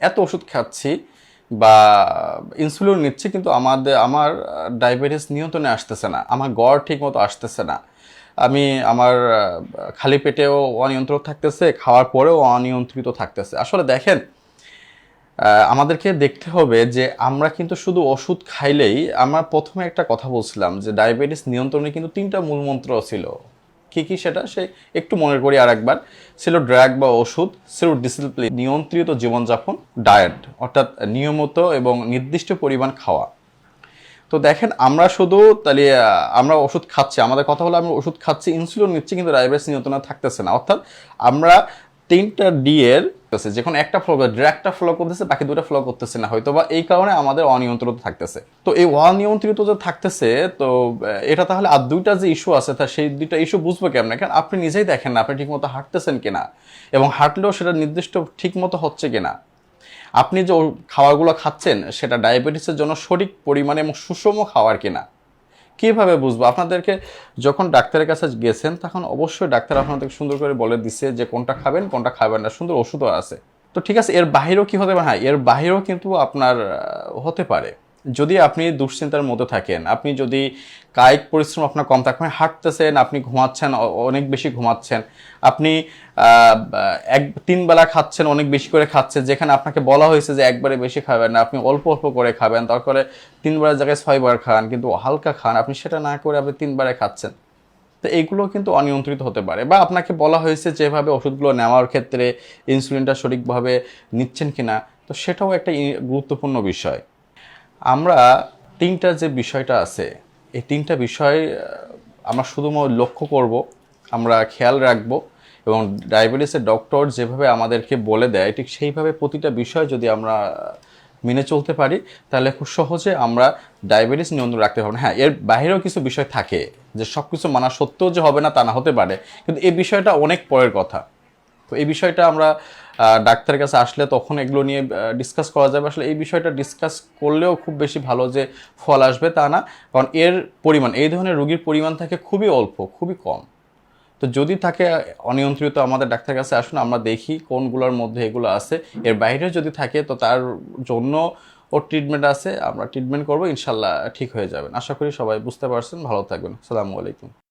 এত ওষুধ খাচ্ছি বা ইনসুলিন নিচ্ছি কিন্তু আমাদের, আমার ডায়াবেটিস নিয়ন্ত্রণে আসতেছে না। আমার গড় ঠিক মতো আসতেছে না। আমি আমার খালি পেটেও অনিয়ন্ত্রিত থাকতেছে, খাওয়ার পরেও অনিয়ন্ত্রিত থাকতেছে। আসলে দেখেন আমাদেরকে দেখতে হবে যে আমরা কিন্তু শুধু ওষুধ খাইলেই, আমরা প্রথমে একটা কথা বলছিলাম যে ডায়াবেটিস নিয়ন্ত্রণে কিন্তু তিনটা মূলমন্ত্র ছিল। কি কি সেটা সে একটু মনে করি আর একবার ছিল ড্রাগ বা ওষুধ, ছিল ডিসিপ্লিন নিয়ন্ত্রিত জীবনযাপন ডায়েট অর্থাৎ নিয়মিত এবং নির্দিষ্ট পরিমাণ খাওয়া। তো দেখেন, আমরা শুধু তাহলে আমরা ওষুধ খাচ্ছি, আমাদের কথা হলো আমরা ওষুধ খাচ্ছি ইনসুলিন নিচ্ছি, কিন্তু ডায়াবেটিস নিয়ন্ত্রণে থাকতেছে না। অর্থাৎ আমরা তিনটা ডি এর যখন একটা ফ্লো করে ফলো করতেছে, বাকি দুটো ফলো করতেছে না হয়তো বা এই কারণে আমাদের অনিয়ন্ত্রিত থাকতেছে। তো এই অনিয়ন্ত্রিত যে থাকতেছে, তো এটা তাহলে আর দুইটা যে ইস্যু আছে, তা সেই দুইটা ইস্যু বুঝব কেমন? কারণ আপনি নিজেই দেখেন না, আপনি ঠিকমতো হাঁটতেছেন কিনা, এবং হাঁটলেও সেটা নির্দিষ্ট ঠিকমতো হচ্ছে কিনা। আপনি যে খাবারগুলো খাচ্ছেন, সেটা ডায়াবেটিসের জন্য সঠিক পরিমাণে এবং সুষম খাবার কিনা। কীভাবে বুঝব? আপনাদেরকে যখন ডাক্তারের কাছে গেছেন, তখন অবশ্যই ডাক্তার আপনাদেরকে সুন্দর করে বলে দিছে যে কোনটা খাবেন কোনটা খাবেন না। সুন্দর ওষুধও আছে। তো ঠিক আছে, এর বাহিরেও কি হতে পারে? হ্যাঁ এর বাহিরেও কিন্তু আপনার হতে পারে। যদি আপনি দুশ্চিন্তার মধ্যে থাকেন, আপনি যদি কায়িক পরিশ্রম আপনার কম থাকে মানে হাঁটতেছেন, আপনি ঘুমাচ্ছেন অনেক বেশি ঘুমাচ্ছেন, আপনি এক, তিন বেলা খাচ্ছেন, অনেক বেশি করে খাচ্ছেন, যেখানে আপনাকে বলা হয়েছে যে একবারে বেশি খাবেন না, আপনি অল্প অল্প করে খাবেন তারপরে তিনবারের জায়গায় ছয়বার খান, কিন্তু হালকা খান, আপনি সেটা না করে আপনি তিনবারে খাচ্ছেন। তো এইগুলো কিন্তু অনিয়ন্ত্রিত হতে পারে বা আপনাকে বলা হয়েছে যেভাবে ওষুধগুলো নেওয়ার ক্ষেত্রে ইনসুলিনটা সঠিকভাবে নিচ্ছেন কিনা, তো সেটাও একটা গুরুত্বপূর্ণ বিষয়। আমরা তিনটা যে বিষয়টা আছে, এই তিনটা বিষয় আমরা শুধুমাত্র লক্ষ্য করব, আমরা খেয়াল রাখব এবং ডায়াবেটিসের ডক্টর যেভাবে আমাদেরকে বলে দেয়, ঠিক সেইভাবে প্রতিটা বিষয় যদি আমরা মেনে চলতে পারি, তাহলে খুব সহজে আমরা ডায়াবেটিস নিয়ন্ত্রণ রাখতে পারব। হ্যাঁ এর বাইরেও কিছু বিষয় থাকে যে সব কিছু মানা সত্ত্বেও যে হবে না তা না হতে পারে, কিন্তু এই বিষয়টা অনেক পরের কথা। তো এই বিষয়টা আমরা ডাক্তারের কাছে আসলে তখন এগুলো নিয়ে ডিসকাস করা যাবে। আসলে এই বিষয়টা ডিসকাস করলেও খুব বেশি ভালো যে ফল আসবে তা না। কারণ এর পরিমাণ, এই ধরনের রোগীর পরিমাণ থাকে খুবই অল্প, খুবই কম। তো যদি থাকে অনিয়ন্ত্রিত, আমাদের ডাক্তারের কাছে আসুন, আমরা দেখি কোনগুলোর মধ্যে এগুলো আছে। এর বাইরে যদি থাকে, তো তার জন্য ওর ট্রিটমেন্ট আছে। আমরা ট্রিটমেন্ট করব, ইনশাল্লাহ ঠিক হয়ে যাবেন। আশা করি সবাই বুঝতে পারছেন। ভালো থাকবেন। আসসালামু আলাইকুম।